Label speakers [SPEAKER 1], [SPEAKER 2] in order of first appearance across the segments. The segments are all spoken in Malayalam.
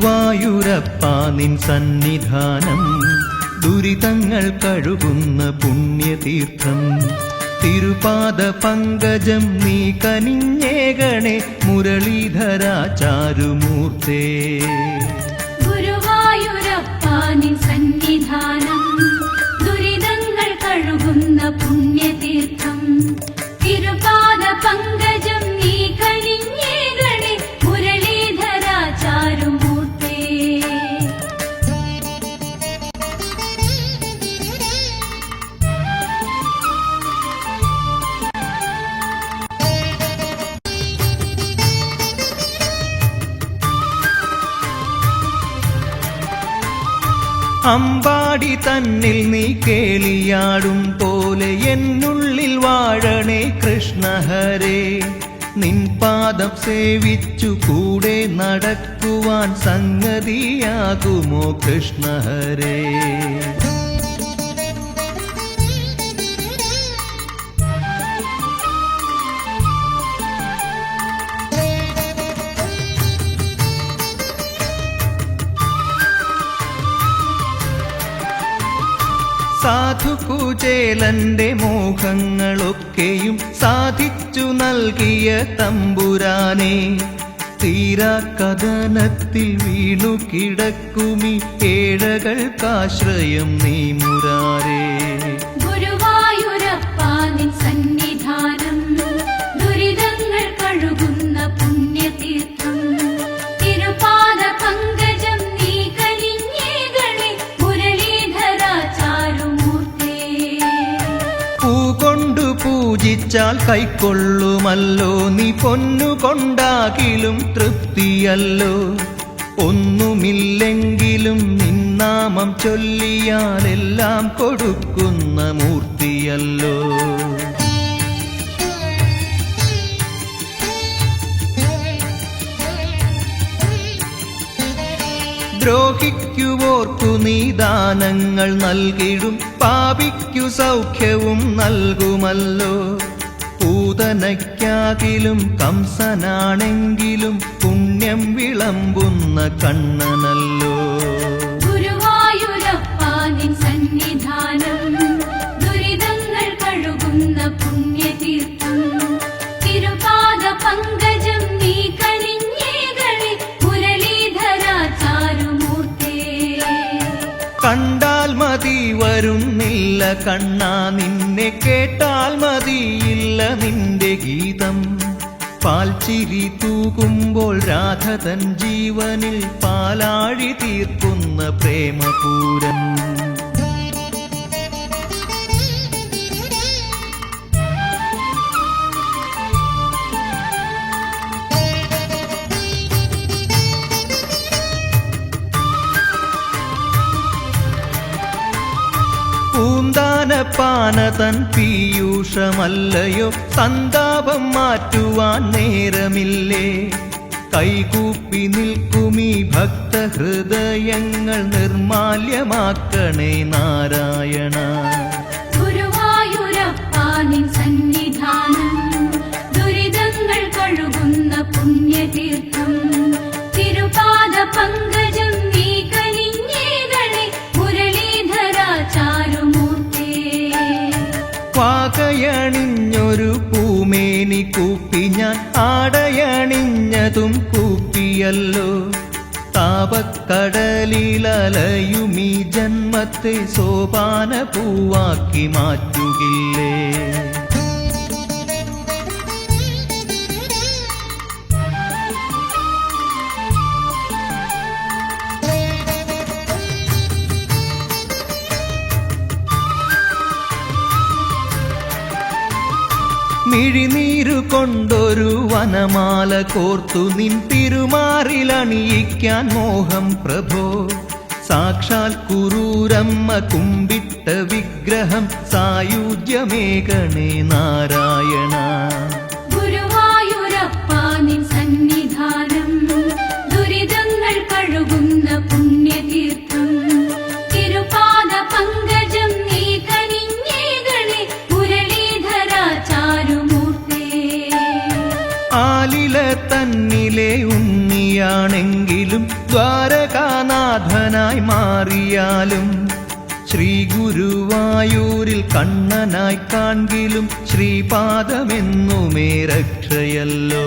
[SPEAKER 1] ഗുരുവായൂരപ്പ നിൻ സന്നിധാനം. ദുരിതങ്ങൾ കഴുകുന്ന പുണ്യതീർത്ഥം. തിരുപാദ പങ്കജം നീ കനിഞ്ഞേകണേ മുരളീധരാചാരുമൂർത്തേ.
[SPEAKER 2] ഗുരുവായൂരപ്പാനിൻ സന്നിധാനം. ദുരിതങ്ങൾ കഴുകുന്ന പുണ്യതീർത്ഥം. തിരുപാദ പങ്കജം
[SPEAKER 1] അമ്പാടി തന്നിൽ നീ കേളിയാടും പോലെ എന്നുള്ളിൽ വാഴണേ കൃഷ്ണഹരേ. നിൻ പാദം സേവിച്ചു കൂടെ നടക്കുവാൻ സംഗതിയാകുമോ കൃഷ്ണഹരേ? സാധു കുചേലന്റെ മോഹങ്ങളൊക്കെയും സാധിച്ചു നൽകിയ തമ്പുരാനെ തീരാ കഥനത്തിൽ വീണു കിടക്കുമി ഏഴകൾക്കാശ്രയം നീ മുരാരേ. പൂജിച്ചാൽ കൈക്കൊള്ളുമല്ലോ. നീ പൊന്നു പൊന്നുകൊണ്ടാകിലും തൃപ്തിയല്ലോ. ഒന്നുമില്ലെങ്കിലും നിന്നാമം ചൊല്ലിയാലെല്ലാം കൊടുക്കുന്ന മൂർത്തിയല്ലോ. ദ്രോഹിക്കുവോർക്കു നീ ദാനങ്ങൾ നൽകിടും. പാപിക്കു സൗഖ്യവും നൽകുമല്ലോ. പൂതനയ്ക്കാകിലും കംസനാണെങ്കിലും പുണ്യം വിളമ്പുന്ന കണ്ണനല്ലോ.
[SPEAKER 2] സന്നിധാനം. ദുരിതങ്ങൾ കഴുകുന്ന പുണ്യതീർത്ഥം. തിരുപാദ പങ്കജം
[SPEAKER 1] വരുന്നില്ല കണ്ണാ നിന്നെ കേട്ടാൽ മതിയില്ല നിന്റെ ഗീതം. പാൽച്ചിരി തൂകുമ്പോൾ രാധതൻ ജീവനിൽ പാലാഴി തീർക്കുന്ന പ്രേമപൂരം. തൻ പീയൂഷമല്ലയോ സന്താപം മാറ്റുവാൻ നേരമില്ലേ? കൈകൂപ്പി നിൽക്കുമീ ഭക്തഹൃദയങ്ങൾ നിർമാല്യമാക്കണേ നാരായണ.
[SPEAKER 2] സന്നിധാനം ദുരിതങ്ങൾ കഴുകുന്ന പുണ്യതീർത്ഥം തിരുപാദ പങ്കജം
[SPEAKER 1] പാകയണിഞ്ഞൊരു പൂമേനി കൂപ്പി ഞാൻ ആടയണിഞ്ഞതും കൂപ്പിയല്ലോ. താപക്കടലിലലയുമീ ജന്മത്തെ സോപാന പൂവാക്കി മാറ്റുകില്ലേ. മിഴിനീരു കൊണ്ടൊരു വനമാല കോർത്തു നിൻ തിരുമാറിലണിയിക്കാൻ മോഹം പ്രഭോ. സാക്ഷാൽ കുരൂരമ്മ കുമ്പിട്ട വിഗ്രഹം സായുജ്യമേകണേ നാരായണ. ദ്വാരകാനാഥനായി മാറിയാലും ശ്രീ ഗുരുവായൂരിൽ കണ്ണനായി കാൺകിലും ശ്രീപാദമെന്നുമേ രക്ഷയല്ലോ.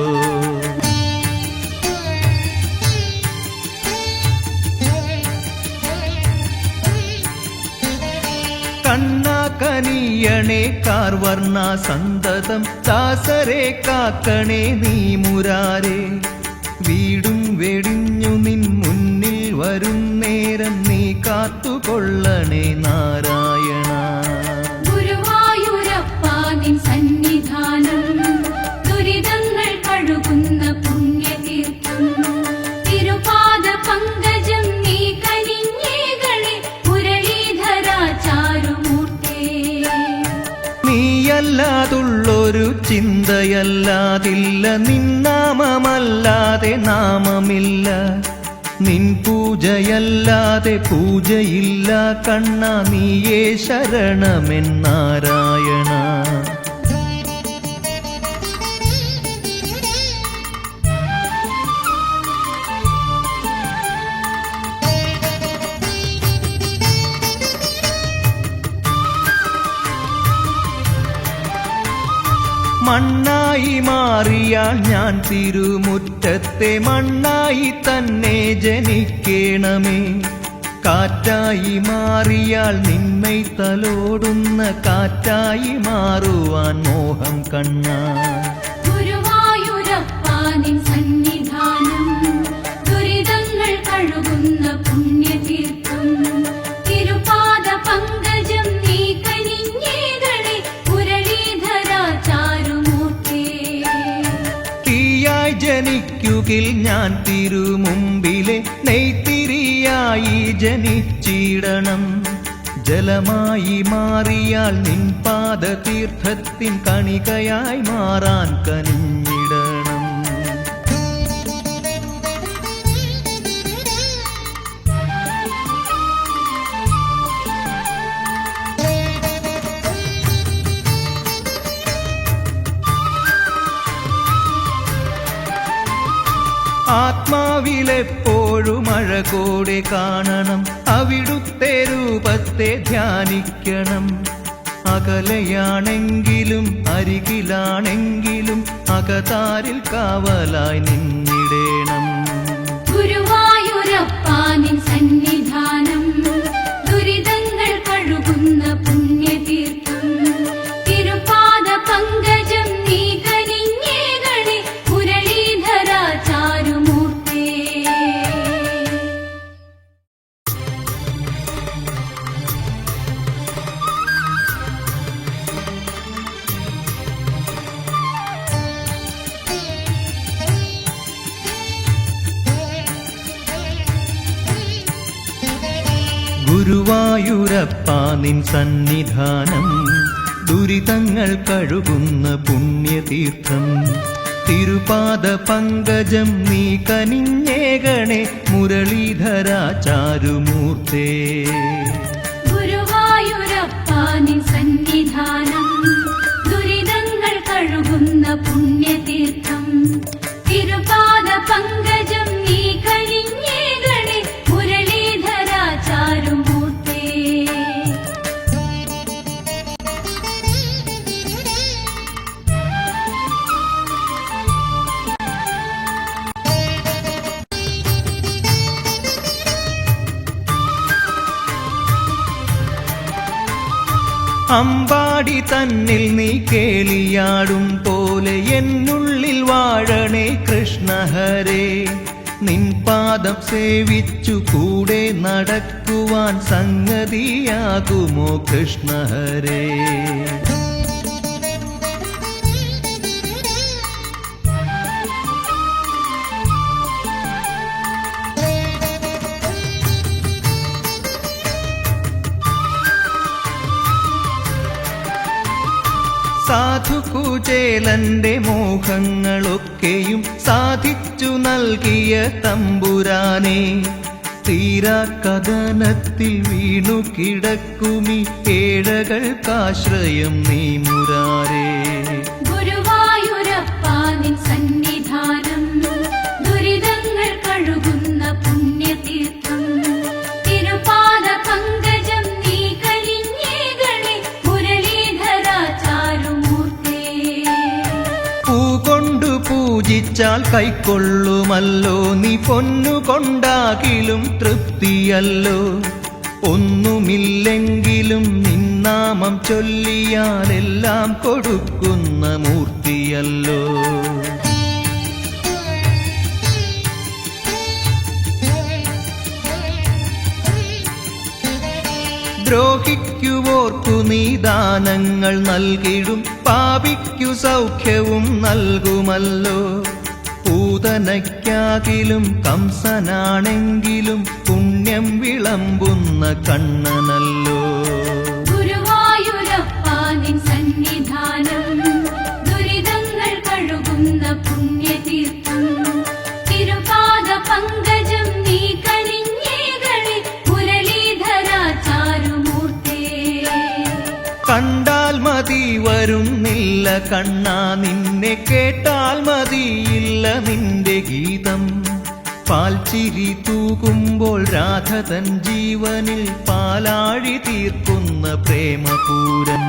[SPEAKER 1] കണ്ണാക്കനിയണേ കാർവർണ സന്തതം ദാസരെ കാക്കണേ നീ മുരാരേ. വീടും മുന്നിൽ വരും നേരം നീ കാത്തുകൊള്ളണേ നാരായണ.
[SPEAKER 2] ഗുരുവായൂരപ്പ നിൻ സന്നിധാനം. ദുരിതങ്ങൾ കഴുകുന്ന പുണ്യതീർത്ഥം. തിരുപാദ പങ്കജം നീ കനിഞ്ഞേകളെ മുരളീധരാചാരുമൂർത്തേ.
[SPEAKER 1] നീയല്ലാതുള്ളൊരു ചിന്തയല്ലാതില്ല നിന്നാമമല്ലാതെ നാമമില്ല. നിൻ പൂജയല്ലാതെ പൂജയില്ല കണ്ണ നീയേ ശരണമെന്നാരായണ. മണ്ണായി മാറിയാൽ ഞാൻ തിരുമുറ്റത്തെ മണ്ണായി തന്നെ ജനിക്കണമേ. കാറ്റായി മാറിയാൽ നിന്മൈ തലോടുന്ന കാറ്റായി മാറുവാൻ മോഹം കണ്ണാ. തീയായി ജനിക്കുകിൽ ഞാൻ തിരുമുമ്പിലെ നെയ്ത്തിരിയായി ജനിച്ചിടണം. ജലമായി മാറിയാൽ നിൻ പാദതീർത്ഥത്തിൻ കണികയായി മാറാൻ കനിഞ്ഞിടണം ആത്മാവിലെപ്പോഴും കൂടെ കാണണം. അവിടുത്തെ രൂപത്തെ ധ്യാനിക്കണം. അകലെയാണെങ്കിലും അരികിലാണെങ്കിലും അകതാരിൽ കാവലായി നിന്നിടേണം.
[SPEAKER 2] ഗുരുവായൂരപ്പ നിൻ സന്നിധാനം. ദുരിതങ്ങൾ കഴുകുന്ന പുണ്യതീർത്ഥം. തിരുപാദ പങ്കജം നീ
[SPEAKER 1] കനിഞ്ഞേകണേ മുരളീധരാചാരുമൂർത്തേ.
[SPEAKER 2] ഗുരുവായൂരപ്പ നിൻ സന്നിധാനം. ദുരിതങ്ങൾ കഴുകുന്ന പുണ്യതീർത്ഥം. തിരുപാദ പങ്കജം
[SPEAKER 1] അമ്പാടി തന്നിൽ നീ കേളിയാടും പോലെ എന്നുള്ളിൽ വാഴണേ കൃഷ്ണഹരേ. നിൻ പാദം സേവിച്ചു കൂടെ നടക്കുവാൻ സംഗതിയാകുമോ കൃഷ്ണഹരേ. കുചേലന്റെ മോഹങ്ങളൊക്കെയും സാധിച്ചു നൽകിയ തമ്പുരാനെ. തീരാ കഥനത്തിൽ വീണു കിടക്കുമി ഏഴകൾക്കാശ്രയം നീ മുരാരേ.
[SPEAKER 2] ഗുരുവായൂരപ്പ നിൻ സന്നിധാനം. ദുരിതങ്ങൾ
[SPEAKER 1] കൈക്കൊള്ളുമല്ലോ. നീ പൊന്നു പൊന്നുകൊണ്ടാകിലും തൃപ്തിയല്ലോ. ഒന്നുമില്ലെങ്കിലും നിന്നാമം ചൊല്ലിയാലെല്ലാം കൊടുക്കുന്ന മൂർത്തിയല്ലോ. ദ്രോഹിക്കുവോർക്കു നീ ദാനങ്ങൾ നൽകിടും. പാപിക്കു സൗഖ്യവും നൽകുമല്ലോ. പൂതനയ്ക്കാകിലും കംസനാണെങ്കിലും പുണ്യം വിളമ്പുന്ന കണ്ണനല്ലോ.
[SPEAKER 2] സന്നിധാനം ദുരിതങ്ങൾ കഴുകുന്ന പുണ്യതീർത്ഥം തിരുപാദ പങ്കജം
[SPEAKER 1] കണ്ടാൽ മതി വരുന്നില്ല കണ്ണാ. നിന്നെ കേട്ടാൽ മതിയില്ല നിന്റെ ഗീതം. പാൽച്ചിരി തൂകുമ്പോൾ രാധതൻ ജീവനിൽ പാലാഴി തീർക്കുന്ന പ്രേമപൂരം.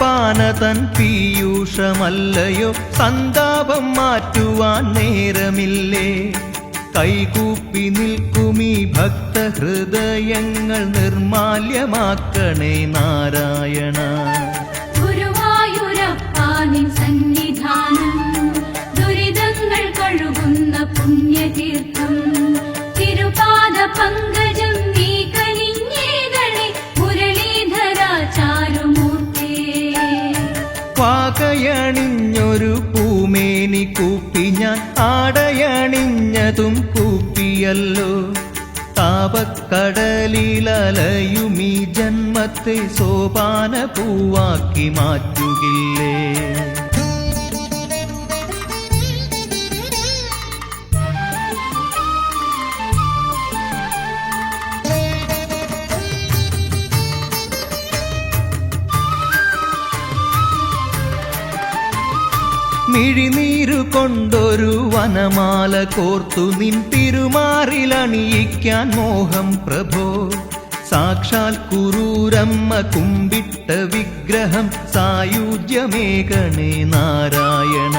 [SPEAKER 1] പൂന്താനപ്പാന തൻ പീയൂഷമല്ലയോ സന്താപം മാറ്റുവാൻ നേരമില്ലേ? കൈകൂപ്പി നിൽക്കുമീ ഭക്തഹൃദയങ്ങൾ നിർമാല്യമാക്കണേ നാരായണ. താപക്കടലിലലയുമീ ജന്മത്തെ സോപാന പൂവാക്കി മാറ്റുകില്ലേ? മിഴിനീരു കൊണ്ടൊരു വനമാല കോർത്തു നിൻ തിരുമാറിലണിയിക്കാൻ മോഹം പ്രഭോ. സാക്ഷാൽ കുരൂരമ്മ കുമ്പിട്ട വിഗ്രഹം സായുജ്യമേകണേ നാരായണ.